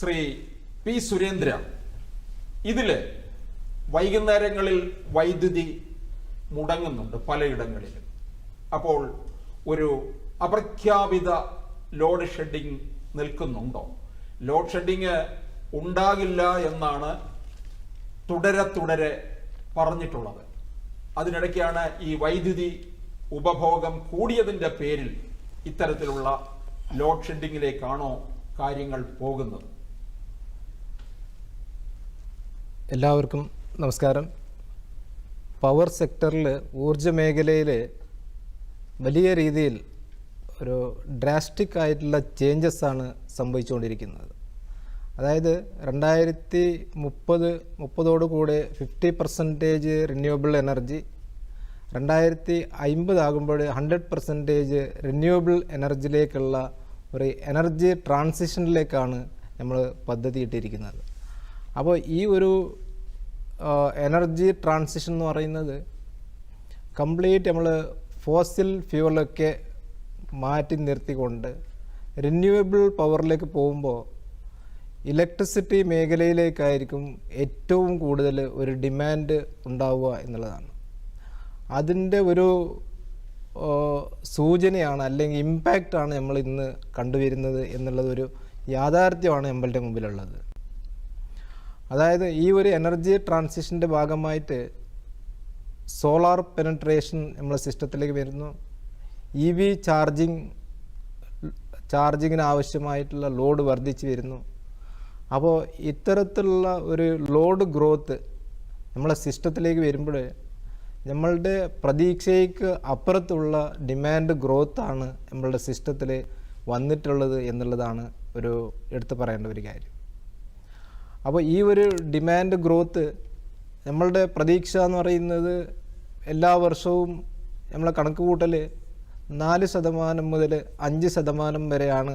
Shri P Surendra. ഇതിൽ വൈകുന്നേരങ്ങളിൽ വൈദ്യുതി മുടങ്ങുന്നുണ്ട് പലയിടങ്ങളിലും. അപ്പോൾ ഒരു അപ്രഖ്യാപിത ലോഡ് ഷെഡിങ് നിൽക്കുന്നുണ്ടോ? ലോഡ് ഷെഡിങ് ഉണ്ടാകില്ല എന്നാണ് തുടരെ തുടരെ പറഞ്ഞിട്ടുള്ളത്. അതിനിടയ്ക്കാണ് ഈ വൈദ്യുതി ഉപഭോഗം കൂടിയതിന്റെ പേരിൽ ഇത്തരത്തിലുള്ള ലോഡ് ഷെഡിങ്ങിലേക്കാണോ കാര്യങ്ങൾ പോകുന്നത്. എല്ലാവർക്കും നമസ്കാരം. പവർ സെക്ടറിൽ ഊർജ മേഖലയിൽ വലിയ രീതിയിൽ ഒരു ഡ്രാസ്റ്റിക് ആയിട്ടുള്ള ചേഞ്ചസ് ആണ് സംഭവിച്ചുകൊണ്ടിരിക്കുന്നത്. അതായത് രണ്ടായിരത്തി മുപ്പത് മുപ്പതോടുകൂടെ ഫിഫ്റ്റി പെർസെന്റേജ് റിന്യൂവബിൾ എനർജി രണ്ടായിരത്തി അമ്പതാകുമ്പോൾ ഹൺഡ്രഡ് പെർസെന്റേജ് റിന്യൂവബിൾ എനർജിയിലേക്കുള്ള ഒരു എനർജി ട്രാൻസിഷനിലേക്കാണ് നമ്മൾ പദ്ധതി ഇട്ടിരിക്കുന്നത് അപ്പോൾ ഈ ഒരു എനർജി ട്രാൻസിഷൻ എന്ന് പറയുന്നത് കംപ്ലീറ്റ് നമ്മൾ ഫോസിൽ ഫ്യൂവലൊക്കെ മാറ്റി നിർത്തിക്കൊണ്ട് റിന്യൂവബിൾ പവറിലേക്ക് പോകുമ്പോൾ ഇലക്ട്രിസിറ്റി മേഖലയിലേക്കായിരിക്കും ഏറ്റവും കൂടുതൽ ഒരു ഡിമാൻഡ് ഉണ്ടാവുക എന്നുള്ളതാണ്. അതിന്റെ ഒരു സൂചനയാണ് അല്ലെങ്കിൽ ഇമ്പാക്റ്റാണ് നമ്മൾ ഇന്ന് കണ്ടുവരുന്നത് എന്നുള്ളതൊരു യാഥാർത്ഥ്യമാണ് നമ്മളുടെ മുമ്പിലുള്ളത്. അതായത് ഈ ഒരു എനർജി ട്രാൻസിഷന്റെ ഭാഗമായിട്ട് സോളാർ പെനട്രേഷൻ നമ്മളെ സിസ്റ്റത്തിലേക്ക് വരുന്നു. ഇ വി ചാർജിങ് ചാർജിങ്ങിന് ആവശ്യമായിട്ടുള്ള ലോഡ് വർദ്ധിച്ചു വരുന്നു. അപ്പോൾ ഇത്തരത്തിലുള്ള ഒരു ലോഡ് ഗ്രോത്ത് നമ്മളെ സിസ്റ്റത്തിലേക്ക് വരുമ്പോൾ നമ്മളുടെ പ്രതീക്ഷയ്ക്ക് അപ്പുറത്തുള്ള ഡിമാൻഡ് ഗ്രോത്താണ് നമ്മളുടെ സിസ്റ്റത്തിൽ വന്നിട്ടുള്ളത് എന്നുള്ളതാണ് ഒരു എടുത്തു പറയേണ്ട ഒരു കാര്യം. അപ്പോൾ ഈ ഒരു ഡിമാൻഡ് ഗ്രോത്ത് നമ്മളുടെ പ്രതീക്ഷ എന്ന് പറയുന്നത് എല്ലാ വർഷവും നമ്മളെ കണക്ക് കൂട്ടൽ നാല് ശതമാനം മുതൽ അഞ്ച് ശതമാനം വരെയാണ്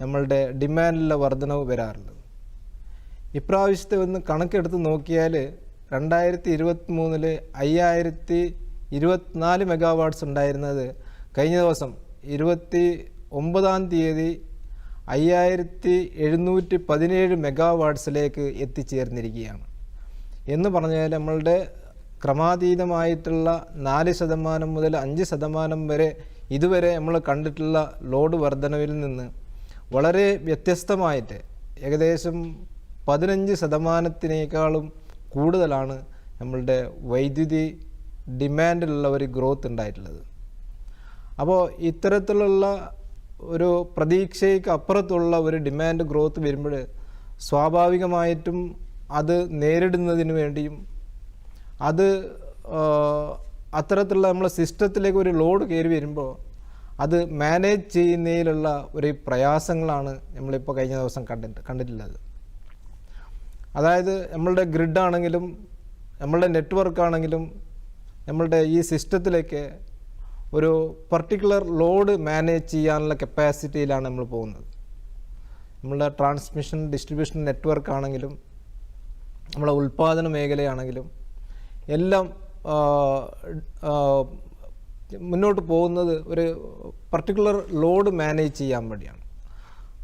നമ്മളുടെ ഡിമാൻഡിലെ വർധനവ് വരാറുള്ളത്. ഇപ്രാവശ്യത്തെ ഒന്ന് കണക്കെടുത്ത് നോക്കിയാൽ രണ്ടായിരത്തി ഇരുപത്തി മൂന്നിൽ അയ്യായിരത്തി ഇരുപത്തിനാല് മെഗാവാട്ട്സ് ഉണ്ടായിരുന്നത് കഴിഞ്ഞ ദിവസം ഇരുപത്തി ഒമ്പതാം തീയതി അയ്യായിരത്തി എഴുന്നൂറ്റി പതിനേഴ് മെഗാവാട്ട്സിലേക്ക് എത്തിച്ചേർന്നിരിക്കുകയാണ്. എന്ന് പറഞ്ഞാൽ നമ്മളുടെ ക്രമാതീതമായിട്ടുള്ള നാല് ശതമാനം മുതൽ അഞ്ച് ശതമാനം വരെ ഇതുവരെ നമ്മൾ കണ്ടിട്ടുള്ള ലോഡ് വർധനവിൽ നിന്ന് വളരെ വ്യത്യസ്തമായിട്ട് ഏകദേശം പതിനഞ്ച് ശതമാനത്തിനേക്കാളും കൂടുതലാണ് നമ്മളുടെ വൈദ്യുതി ഡിമാൻഡിലുള്ള ഒരു ഗ്രോത്ത് ഉണ്ടായിട്ടുള്ളത്. അപ്പോൾ ഇത്തരത്തിലുള്ള ഒരു പ്രതീക്ഷയ്ക്ക് അപ്പുറത്തുള്ള ഒരു ഡിമാൻഡ് ഗ്രോത്ത് വരുമ്പോൾ സ്വാഭാവികമായിട്ടും അത് നേരിടുന്നതിന് വേണ്ടിയും അത് അത്തരത്തിലുള്ള നമ്മളെ സിസ്റ്റത്തിലേക്ക് ഒരു ലോഡ് കയറി വരുമ്പോൾ അത് മാനേജ് ചെയ്യുന്നതിലുള്ള ഒരു പ്രയാസങ്ങളാണ് നമ്മളിപ്പോൾ കഴിഞ്ഞ ദിവസം കണ്ടിട്ട് കണ്ടിട്ടുള്ളത്. അതായത് നമ്മളുടെ ഗ്രിഡ് ആണെങ്കിലും നമ്മളുടെ നെറ്റ്വർക്ക് ആണെങ്കിലും നമ്മളുടെ ഈ സിസ്റ്റത്തിലേക്ക് ഒരു പർട്ടിക്കുലർ ലോഡ് മാനേജ് ചെയ്യാനുള്ള കപ്പാസിറ്റിയിലാണ് നമ്മൾ പോകുന്നത്. നമ്മളുടെ ട്രാൻസ്മിഷൻ ഡിസ്ട്രിബ്യൂഷൻ നെറ്റ്വർക്ക് ആണെങ്കിലും നമ്മളെ ഉൽപ്പാദന മേഖലയാണെങ്കിലും എല്ലാം മുന്നോട്ട് പോകുന്നത് ഒരു പർട്ടിക്കുലർ ലോഡ് മാനേജ് ചെയ്യാൻ വേണ്ടിയാണ്.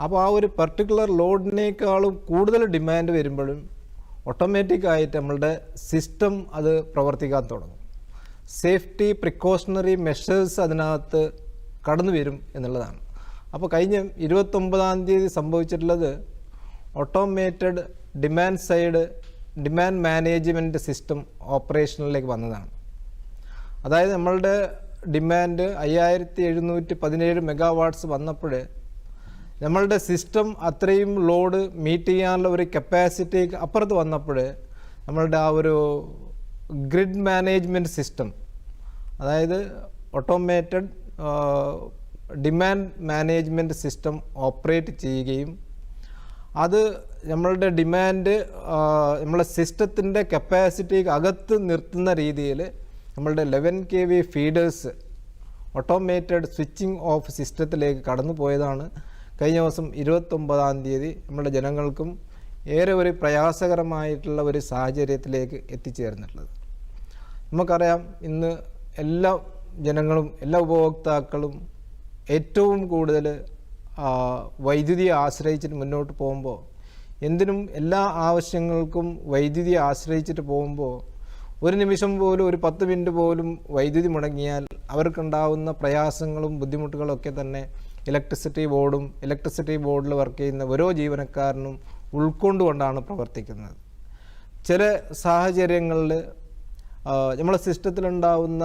അപ്പോൾ ആ ഒരു പർട്ടിക്കുലർ ലോഡിനേക്കാളും കൂടുതൽ ഡിമാൻഡ് വരുമ്പോഴും ഓട്ടോമാറ്റിക്കായിട്ട് നമ്മളുടെ സിസ്റ്റം അത് പ്രവർത്തിക്കാൻ തുടങ്ങും. സേഫ്റ്റി പ്രിക്കോഷണറി മെഷേഴ്സ് അതിനകത്ത് കടന്നു വരും എന്നുള്ളതാണ്. അപ്പോൾ കഴിഞ്ഞ ഇരുപത്തൊമ്പതാം തീയതി സംഭവിച്ചിട്ടുള്ളത് automated demand side demand management system ഓപ്പറേഷനിലേക്ക് വന്നതാണ്. അതായത് നമ്മളുടെ ഡിമാൻഡ് അയ്യായിരത്തി എഴുന്നൂറ്റി പതിനേഴ് മെഗാവാട്ട്സ് വന്നപ്പോൾ നമ്മളുടെ സിസ്റ്റം അത്രയും ലോഡ് മീറ്റ് ചെയ്യാനുള്ള ഒരു കപ്പാസിറ്റി അപ്പുറത്ത് വന്നപ്പോൾ നമ്മളുടെ ആ ഒരു ഗ്രിഡ് മാനേജ്മെന്റ് സിസ്റ്റം അതായത് automated demand management system operate ചെയ്യുകയും അത് നമ്മളുടെ ഡിമാൻഡ് നമ്മളെ സിസ്റ്റത്തിന്റെ കപ്പാസിറ്റിക്ക് അകത്ത് നിർത്തുന്ന രീതിയിൽ നമ്മളുടെ eleven K V feeders automated switching off സിസ്റ്റത്തിലേക്ക് കടന്നു പോയതാണ്. കഴിഞ്ഞ ദിവസം ഇരുപത്തൊമ്പതാം തീയതി നമ്മുടെ ജനങ്ങൾക്കും ഏറെ ഒരു പ്രയാസകരമായിട്ടുള്ള ഒരു സാഹചര്യത്തിലേക്ക് എത്തിച്ചേർന്നിട്ടുള്ളത്. നമുക്കറിയാം ഇന്ന് എല്ലാ ജനങ്ങളും എല്ലാ ഉപഭോക്താക്കളും ഏറ്റവും കൂടുതൽ വൈദ്യുതി വൈദ്യുതിയെ ആശ്രയിച്ചിട്ട് മുന്നോട്ട് പോകുമ്പോൾ എന്തിനും എല്ലാ ആവശ്യങ്ങൾക്കും വൈദ്യുതി ആശ്രയിച്ചിട്ട് പോകുമ്പോൾ ഒരു നിമിഷം പോലും ഒരു പത്ത് മിനിറ്റ് പോലും വൈദ്യുതി മുടങ്ങിയാൽ അവർക്കുണ്ടാവുന്ന പ്രയാസങ്ങളും ബുദ്ധിമുട്ടുകളും ഒക്കെ തന്നെ ഇലക്ട്രിസിറ്റി ബോർഡും ഇലക്ട്രിസിറ്റി ബോർഡിൽ വർക്ക് ചെയ്യുന്ന ഓരോ ജീവനക്കാരനും ഉൾക്കൊണ്ടുകൊണ്ടാണ് പ്രവർത്തിക്കുന്നത്. ചില സാഹചര്യങ്ങളിൽ നമ്മളെ സിസ്റ്റത്തിലുണ്ടാവുന്ന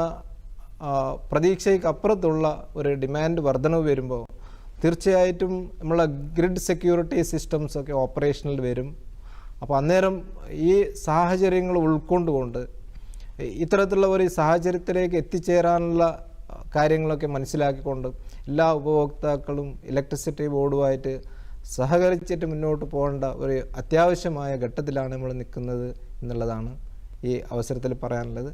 പ്രതീക്ഷയ്ക്ക് അപ്പുറത്തുള്ള ഒരു ഡിമാൻഡ് വർധനവ് വരുമ്പോൾ തീർച്ചയായിട്ടും നമ്മളെ ഗ്രിഡ് സെക്യൂരിറ്റി സിസ്റ്റംസ് ഒക്കെ ഓപ്പറേഷനിൽ വരും. അപ്പോൾ അന്നേരം ഈ സാഹചര്യങ്ങൾ ഉൾക്കൊണ്ടുകൊണ്ട് ഇത്തരത്തിലുള്ള ഒരു സാഹചര്യത്തിലേക്ക് എത്തിച്ചേരാനുള്ള കാര്യങ്ങളൊക്കെ മനസ്സിലാക്കിക്കൊണ്ട് എല്ലാ ഉപഭോക്താക്കളും ഇലക്ട്രിസിറ്റി ബോർഡുമായിട്ട് സഹകരിച്ചിട്ട് മുന്നോട്ട് പോകേണ്ട ഒരു അത്യാവശ്യമായ ഘട്ടത്തിലാണ് നമ്മൾ നിൽക്കുന്നത് എന്നുള്ളതാണ് ഈ അവസരത്തിൽ പറയാനുള്ളത്.